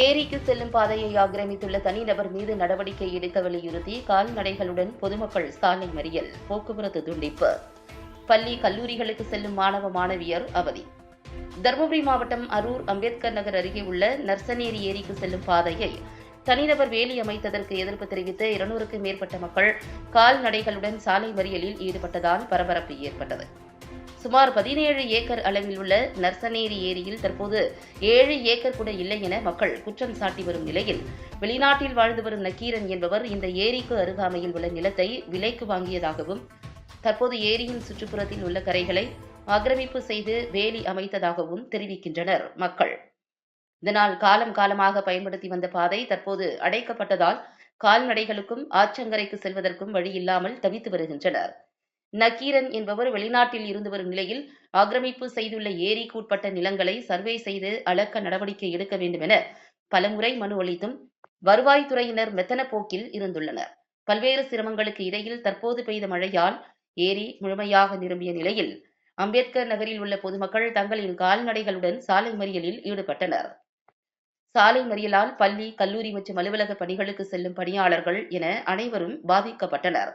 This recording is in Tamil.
ஏரிக்கு செல்லும் பாதையை ஆக்கிரமித்துள்ள தனிநபர் மீது நடவடிக்கை எடுக்க வலியுறுத்தி கால்நடைகளுடன் பொதுமக்கள் சாலை மறியல் போக்குவரத்து துண்டிப்பு. பள்ளி கல்லூரிகளுக்கு செல்லும் மாணவ மாணவியர் அவதி. தருமபுரி மாவட்டம் அரூர் அம்பேத்கர் நகர் அருகே உள்ள நர்சநேரி ஏரிக்கு செல்லும் பாதையை தனிநபர் வேலி அமைத்ததற்கு எதிர்ப்பு தெரிவித்து இருநூறுக்கும் மேற்பட்ட மக்கள் கால்நடைகளுடன் சாலை மறியலில் ஈடுபட்டதால் பரபரப்பு ஏற்பட்டது. சுமார் பதினேழு ஏக்கர் அளவில் உள்ள நர்சநேரி ஏரியில் தற்போது ஏழு ஏக்கர் கூட இல்லை என மக்கள் குற்றம் சாட்டி வரும் நிலையில் வெளிநாட்டில் வாழ்ந்து வரும் நக்கீரன் என்பவர் இந்த ஏரிக்கு அருகாமையில் உள்ள நிலத்தை விலைக்கு வாங்கியதாகவும் தற்போது ஏரியின் சுற்றுப்புறத்தில் உள்ள கரைகளை ஆக்கிரமிப்பு செய்து வேலி அமைத்ததாகவும் தெரிவிக்கின்றனர் மக்கள். இதனால் காலம் காலமாக பயன்படுத்தி வந்த பாதை தற்போது அடைக்கப்பட்டதால் கால்நடைகளுக்கும் ஆற்றங்கரைக்கு செல்வதற்கும் வழி இல்லாமல் தவித்து வருகின்றனர். நக்கீரன் என்பவர் வெளிநாட்டில் இருந்து வரும் நிலையில் ஆக்கிரமிப்பு செய்துள்ள ஏரிக்கு உட்பட்ட நிலங்களை சர்வே செய்து அளக்க நடவடிக்கை எடுக்க வேண்டும் என பலமுறை மனு அளித்தும் வருவாய்த்துறையினர் மெத்தன போக்கில் இருந்துள்ளனர். பல்வேறு சிரமங்களுக்கு இடையில் தற்போது பெய்த மழையால் ஏரி முழுமையாக நிரம்பிய நிலையில் அம்பேத்கர் நகரில் உள்ள பொதுமக்கள் தங்களின் கால்நடைகளுடன் சாலை மறியலில் ஈடுபட்டனர். சாலை மறியலால் பள்ளி கல்லூரி மற்றும் அலுவலக பணிகளுக்கு செல்லும் பணியாளர்கள் என அனைவரும் பாதிக்கப்பட்டனர்.